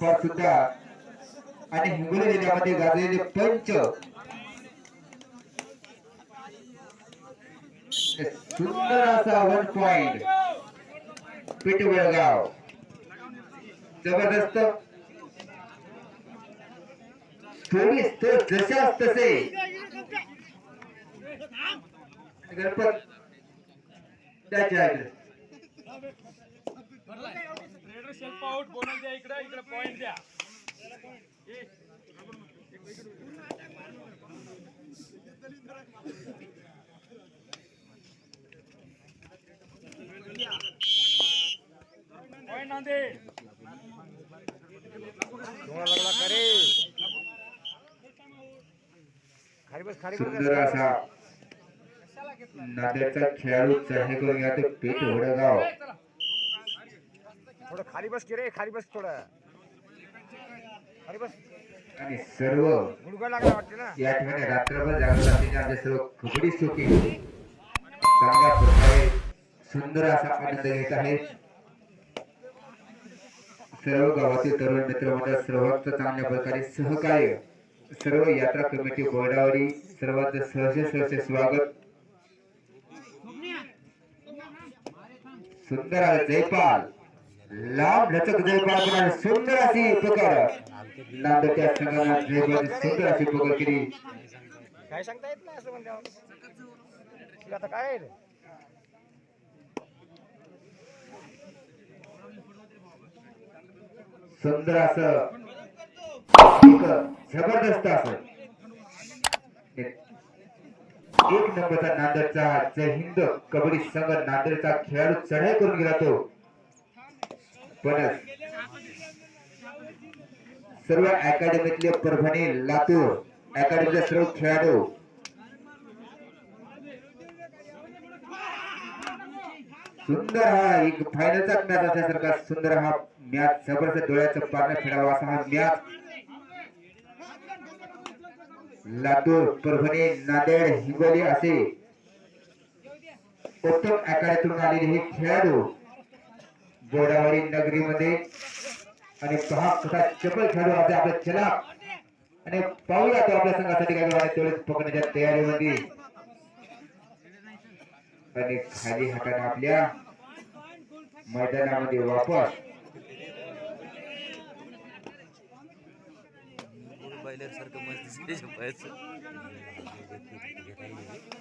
असेल सुद्धा. आणि हिंगोली जिल्ह्यामध्ये गाजलेले पंच. सुंदर असा वन पॉइंट पीठ बेळगाव. जबरदस्त. चोवीस तो जशाच तसे. गणपत. त्याच्या स्पेशल पाऊट बोनस द्या इकडे इकडे पॉइंट द्या. पॉइंट नांदे. खेळाडू चढाई करून या तो पेठ वडगाव थोडं खाली बस की रे खाली बस थोडं. खाली बस. आणि सर्व गुडघा लागला वाटते ना. या ठिकाणी रात्रभर जागृत असलेले आमचे सर्व कबड्डी शोकी चांगल्या प्रकारे सुंदर असा आनंद घेत आहेत. सर्व गावातील तरुण मित्र मंडळ सर्वांचं चांगल्या प्रकारे सहकार्य. सर्व यात्रा कमिटी बोर्डावरी सर्वांचं सहर्ष सहर्ष स्वागत. सुंदर आहे जयपाल. लांब लचक जयपाल पण सुंदर अशी पकड नांदेडच्या संघाला जयपाल सुंदर अशी पकड केली. काय सांगता येत नाही असं म्हणते आता काय? सुंदर असं. जबरदस्त असं. एक नंबरचा नांदेडचा जय हिंद कबड्डी संघ नांदेडचा खेळाडू चढाई करून गेला तो. फणस सर्व अकॅडमीतले परभणी लातूर अकॅडमीचे सर्व खेळाडू. सुंदर हा एक फायनलचा मॅच असल्यासारखा सुंदर हा मॅच जबरदस्त डोळ्याचं पानं फिरावा असा हा मॅच लातूर परभणी नांदेड हिंगोली असे उत्तम आकारातून आलेले हे खेळाडू. गोदावरी नगरीमध्ये. आणि पहा कसा चपल खेळाडू आपल्या आपला चला. आणि पाहूया तो आपल्या संघासाठी काय आहे तेवढेच पकडण्याच्या तयारीमध्ये. आणि खाली हाताने आपल्या मैदानामध्ये वापस.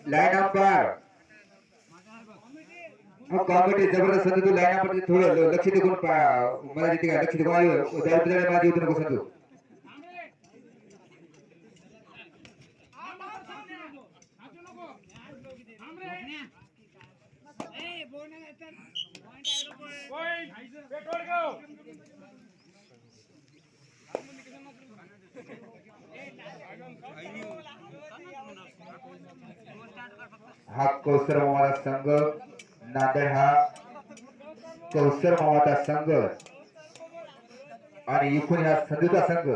लाईन अंपायर मग कॉमेडी जबरदस्त संधी तू लाईन थोडं लक्ष देऊन मला तिथे लक्ष देऊन माझी होतो नको संधू हा कौसर मामाचा संघ नांदेड हा कौसर मावाचा संघ आणि इकून हा संधीचा संघ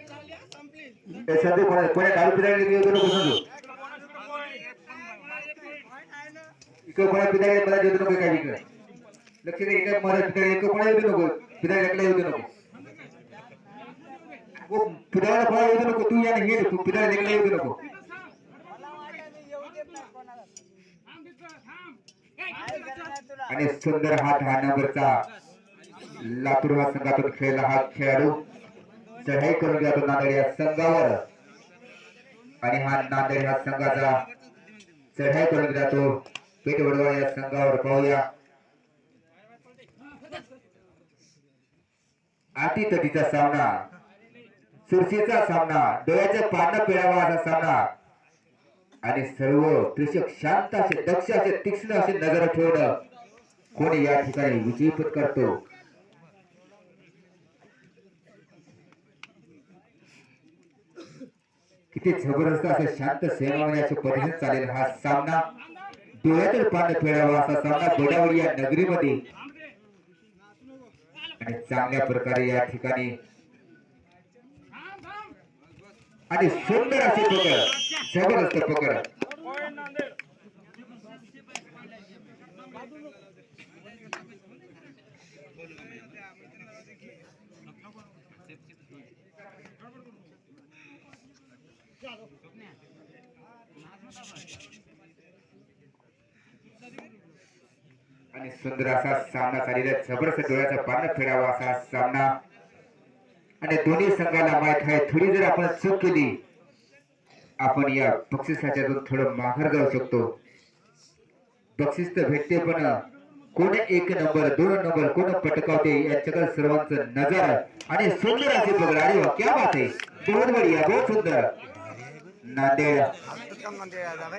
ए, कोणा कोणा दारू पिल्याने येऊ नको इकडे कोणा मला देऊ नको काय इकडे लक्ष दे इकडे मला पिताळे कोणा येऊ नको पिताळे एकला येऊ नको ओ पिताळ्याला कोणा येऊ नको. तू याने हे तू पिताळे एकला येऊ नको. आणि सुंदर हा दहा नंबरचा लातूर हा संघातून खेळला हा खेळाडू. चढाई करून जातो नांदेड या संघावर. आणि हा नांदेड हा संघाचा चढाई करून जातो पेट वडवा या संघावर पाहूया. आटी तटीचा सामना. चुरशीचा सामना डोळ्याच्या पानं पिळावा असा सामना. आणि सर्व प्रेक्षक शांत असे दक्ष असे तीक्ष्ण असे नजर ठेवणं कोणी या ठिकाणी विजयी पत्करतो किती जबरदस्त असं शांत सेनावण्याच्या परिणाम चालेल हा सामना. डोळ्यातील पानं फिरावा असा सामना गोदावरी या नगरीमध्ये. आणि चांगल्या प्रकारे या ठिकाणी आणि सुंदर अशी पकड. जबरदस्त पकड. आणि सुंदर असा सामना झालेला जबरदस्त डोळ्याचा पानं फिरावा असा सामना आणि दोन्ही संघाला माहीत आहे थोडी जर आपण चूक केली आपण या बक्षिसाच्यातून थोडं माघार जाऊ शकतो. बक्षीस तर भेटते पण कोण एक नंबर दोन नंबर कोण पटकावते याच्याकडे सर्वांचं नजर आणि सुंदर असे बघ अरे क्या बात आहे. बहुत बढिया बहुत सुंदर. नांदेड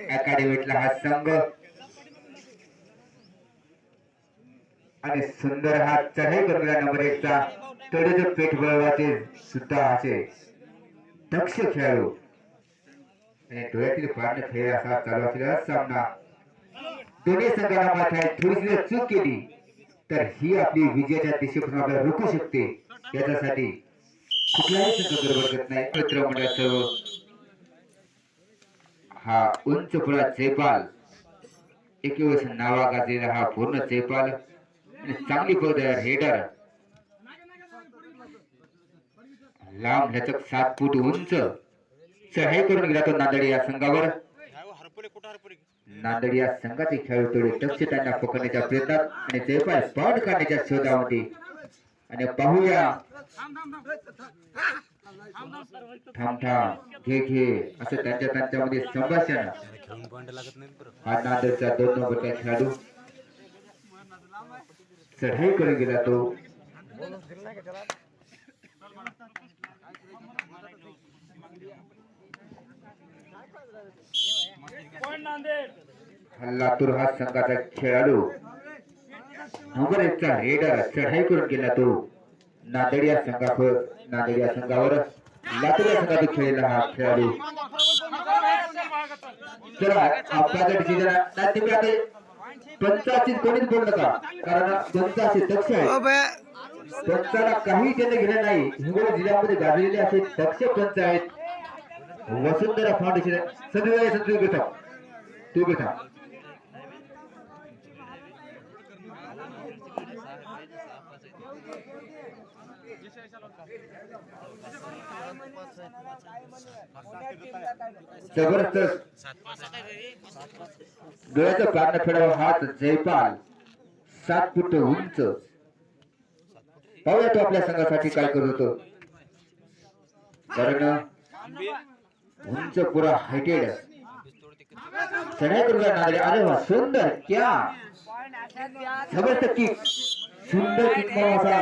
अकॅडमीतला हा संघ आणि सुंदर हा चढाई करणारा नंबर एकचा तडेज पेठ बळवाचे सुद्धा असे दक्ष खेळाडू. आणि डोळ्यातील पाणी खेळ असा चालू असलेला सामना. दोन्ही संघाला मात्र थोडीशी चूक केली. तर ही आपली विजयाच्या दिशेपासून आपल्याला रोखू शकते. याच्यासाठी कुठलाही संघ करत नाही. मित्र मंडळ सर्व हा उंच पुरा जयपाल. एक नावा गाजलेला हा पूर्ण जयपाल. आणि चांगली पदर हेडर लांब लचक सात फूट उंच. चढाई करून गेला तो नांदेड या संघावर. नांदेड या संघाचे खेळाडू थोडे दक्ष त्यांना पकडण्याच्या प्रयत्नात आणि जयपाल स्पॉट काढण्याच्या शोधामध्ये. आणि पाहूया. थांब थांब. घे घे. असं त्यांच्या त्यांच्यामध्ये संभाषण. हा नांदेडचा दोन नंबरचा खेळाडू. चढाई करून गेला तो. लातूर हा संघाचा खेळाडू. नंबर एकचा रेडर चढाई करून गेला तो. नांदेड या संघावर नांदेड या संघावर लातूर या संघातून खेळलेला हा खेळाडू. चला आपल्याकडे पंचाची कोणीच बोल नका. कारण पंचाचे दक्ष आहे. पंचाला काही त्यांना घेणं नाही. हिंगोली जिल्ह्यामध्ये गाजलेले असे दक्ष पंच आहेत. वसुंधरा फाउंडेशन. संध्याकाळी संध्याकाळी बेटा तू बेटा जबरदस्त. डोळ्याचा पारण फेडावा हात जयपाल. सात फुट उंच. पाहूया तो आपल्या संघासाठी काय करत होतो. कारण उंच पुरा हायटेड. सण्यादुर्गा नागरे अरे वा सुंदर क्या? जबरदस्त किक सुंदर किक असा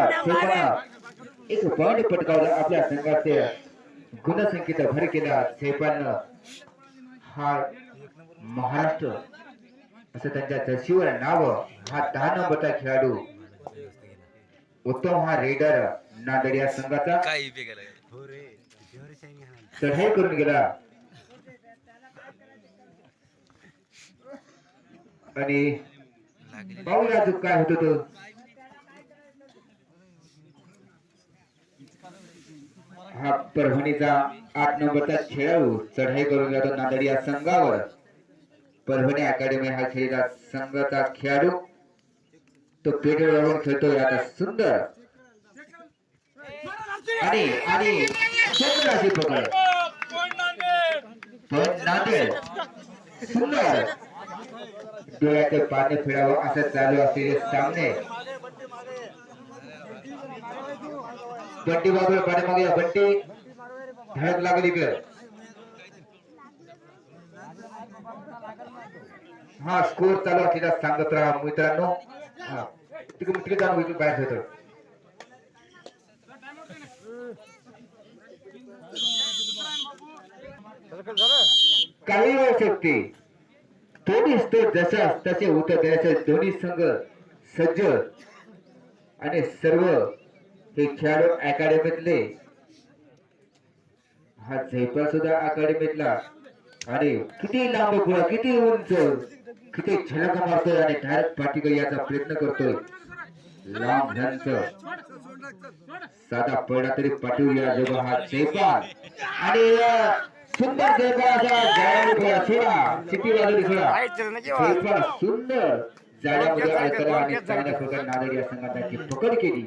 एक पॉइंट पटकावला आपल्या संघाचे. गुणसंख्येचा भर केला झेपानं हा महाराष्ट्र असं त्यांच्या जर्सीवर नाव हा दहा नंबरचा खेळाडू. उत्तम हा रेडर नांदेड या संघाचा. चढाई करून गेला. आणि पाहूया काय होत होतं हा परभणीचा आठ नंबरचा खेळाडू चढाई करून जातो नांदेड या संघावर. परभणी अकॅडमी हा खेळीचा संघाचा खेळाडू. तो पेटे लावून खेळतोय आता सुंदर. आणि आणि सुंदर पकड. पण नांदेड सुंदर. डोळ्याचे पाणी फिरावं असं चालू असलेले सामने. बंटी बाबू पाठीमागे बंटी धडक लागली इकडे. हा स्कोर चालू असलेला सांगत राहा मित्रांनो. हा. तिकडे तिकडे जाऊन इकडे बाहेर ठेवतो काही होऊ शकते. तो दिसतो जसा तसे उत्तर देण्याचे दोन्ही संघ सज्ज आणि सर्व हे खेळाडू अकॅडमीतले. हा झेपा सुद्धा अकॅडमीतला. आणि किती लांब गोळा किती उंच किती झलक मारतोय आणि डायरेक्ट पाठीकडे याचा प्रयत्न करतोय. लांब ढंच साधा पडला तरी पाठवूया जेव्हा हा झेपा. आणि सुंदर झेपा सोडा चिठी वाजवली सोडा पाहायचं सुंदर जाळ्यामध्ये अडकला आणि चांगल्या प्रकारे नांदेड या संघाची पकड केली.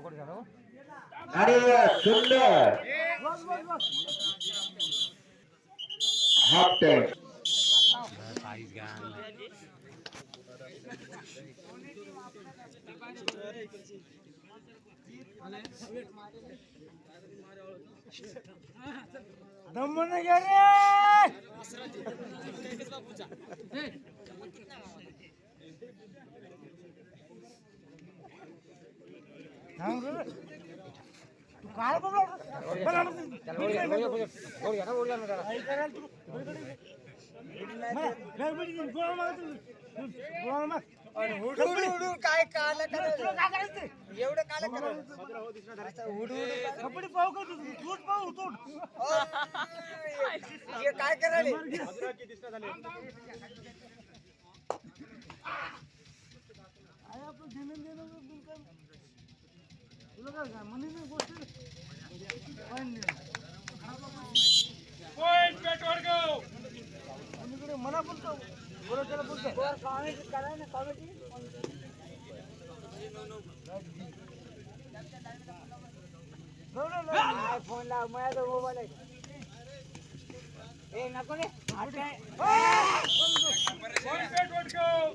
अवघड झालं हो. आणि सुंदर हाफ टाइम साईज घ्या दमून घे रे थांब रे. तू काय बोलला? बोला ना तू. बोल घ्या, बोल घ्या, बोल घ्या ना, बोल घ्या ना त्याला. मला- मला बोल घे, गोळा मार तू. गोळा मार. काय काल तुला काय करायचं? एवढं काला करायचं कपडे पाहू का तू? पाहू, तू. हे काय करायले आहे पण मला कॉमेडी फोन लाव माझ्या मोबाईल आहे. ए नको रे आता पॉइंट पेटवडगाव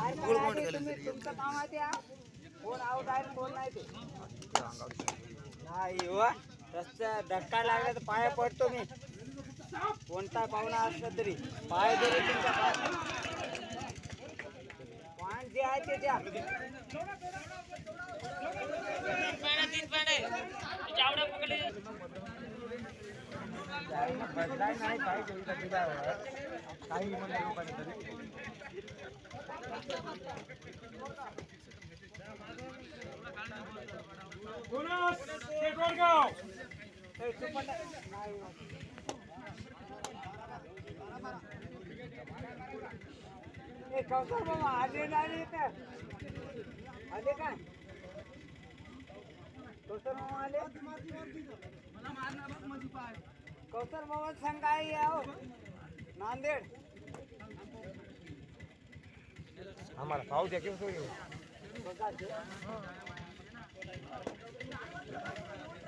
तुमचं काम आहे त्या कोण आउट आहे कोण नाही ते नाही हो रस्त्या धक्का लागला तर पाया पडतो मी. कोणता पाहुणा असला तरी. पाय जरी तुमचा पाय जे आहे ते द्या. बदलाय नाही काही लोकांनी तरी बोनस पेटवडगाव ए, कौशल मामा आले नाही इथं आले का कौशल मामा आले कौशल मामा संघ आहे याव नांदेड आम्हाला पाहू द्या किंवा सोडू देऊ. technical मारते behavior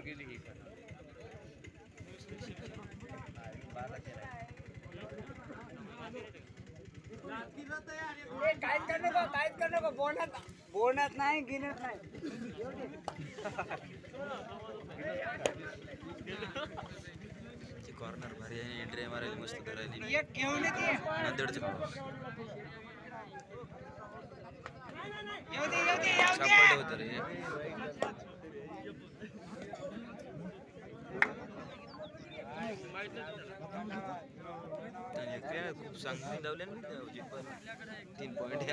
काहीच कर नको काहीच कर नको बोलत बोलत नाही गिनत नाही कॉर्नर भारी आहे एंट्री मारायला मस्त करायला एक घेऊन येते नांदेडचं येऊ दे येऊ दे येऊ दे रे आणि एक काय खूप चांगली लावले ना त्या अवजीत पण तीन पॉईंट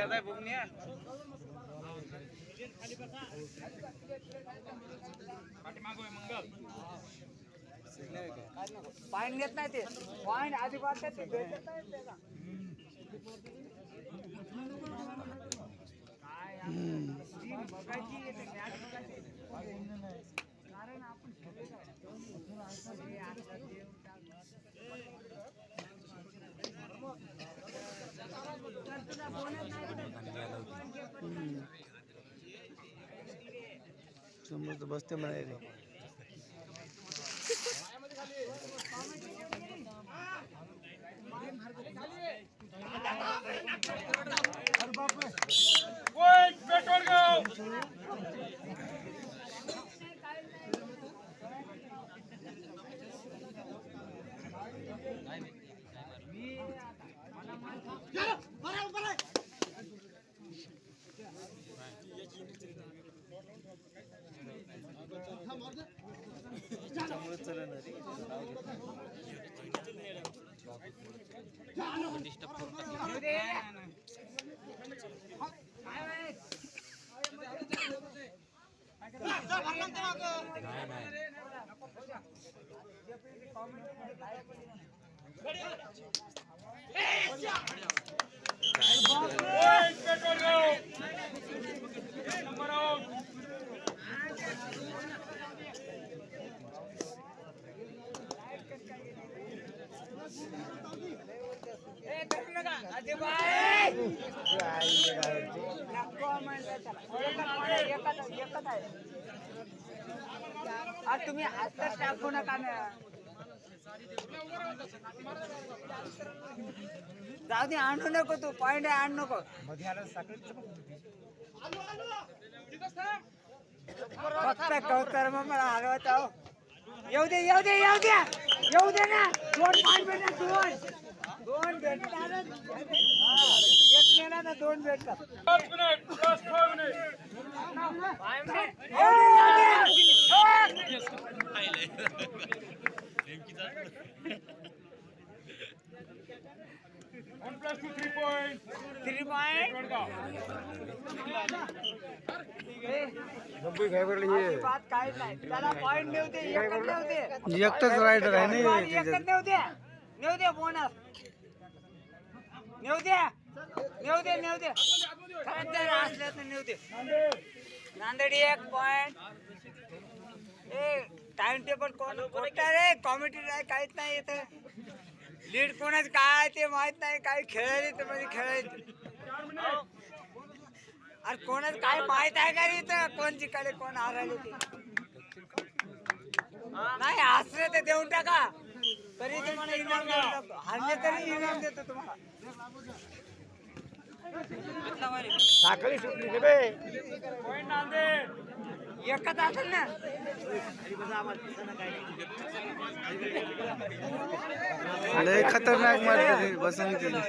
पॉईंट देत नाही ते पॉईंट आधी बांधतात ते भेटत नाही त्याला टीम बघायची येते, match बघायची. कारण आपण हे आता देव समज बसते म्हणायले पॉईंट आज तुम्ही आत्ताच टाकू नका ना. जाऊ दे आणू नको तू पॉइंट आणू नको. फक्त कौतर मग मला हलवत आहो येऊ दे येऊ दे येऊ दे. येऊ दे ना. दोन पॉइंट भेटतात दोन. दोन भेटणार एक मेला ना दोन भेटतात पाच फाइव मिनिट येऊ दे, येऊ दे. One plus two three point three point Pethvadgaon बात काहीच नाही त्याला पॉइंट नेऊ दे एकच नेऊ दे एकटाच रायडर आहे आणि एकच नेऊ दे नेऊ दे बोनस नेऊ दे नेऊ दे नेऊ दे खरंच जर असलं तर नेऊ दे नांदेडी एक पॉइंट ए टाइम टेबल कोण कोणता रे? कॉमेडी नाही काहीच नाही येत लीड कोणाच काय ते माहीत नाही. काही खेळायला तर मध्ये खेळायला. अरे कोणाच काय माहीत आहे का रे इथं? कोण जिंकाले कोण हारायले ते? नाही हसले तर देऊन टाका. तरी तुम्हाला इनाम देऊन हरले तरी इनाम देतो तुम्हाला. साखळी सुटली रे बे. एकच असेल ना. लय खतरनाक मारते बसून केली.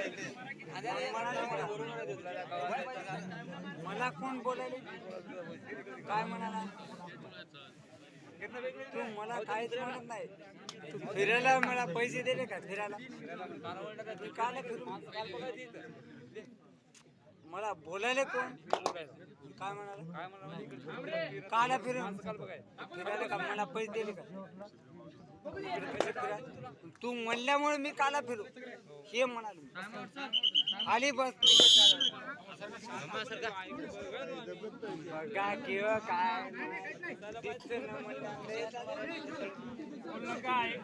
मला कोण बोलायले? काय म्हणाला? तू मला काहीच म्हणत नाही. तू फिरायला मला पैसे दिले का फिरायला? काला मला बोलायला कोण? काय म्हणाला? काला फिरू. फिरायला का मला पैसे दिले का? तू म्हणल्यामुळे मी काला फिरू. हे म्हणाल आली बस. किंवा काय. म्हणलं. बोलणं काय?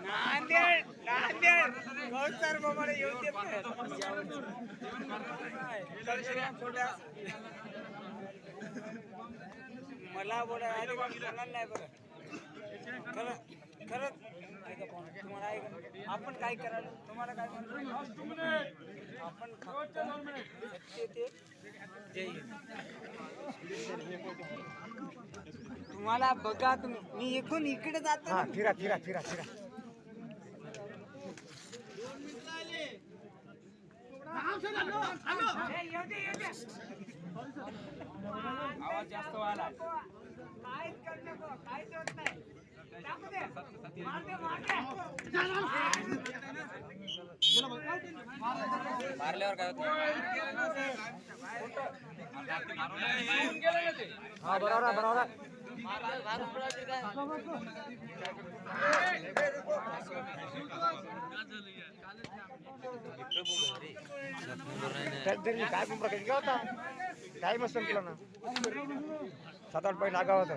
नांदेड नांदेड मला बोला नाही बरं. खरं खरंच ऐका पाहुणे, तुम्हाला ऐका. आपण काय करायला तुम्हाला काय म्हणतो आपण शेवटचे ते जय हिंद. तुम्हाला बघा तुम्ही मी इकडून इकडे जातो ना. फिरा फिरा फिरा फिरा. आवाज जास्त व्हायला काहीच करू नको, काहीच होत नाही. टाकू दे. मार दे, मार दे. येऊन गेलं ना ते हा बरोबर आहे, बरोबर आहे. त्यातरी काय पण प्रकार केला होता काय मस्त केला ना सात आठ पॉईंट लागा होता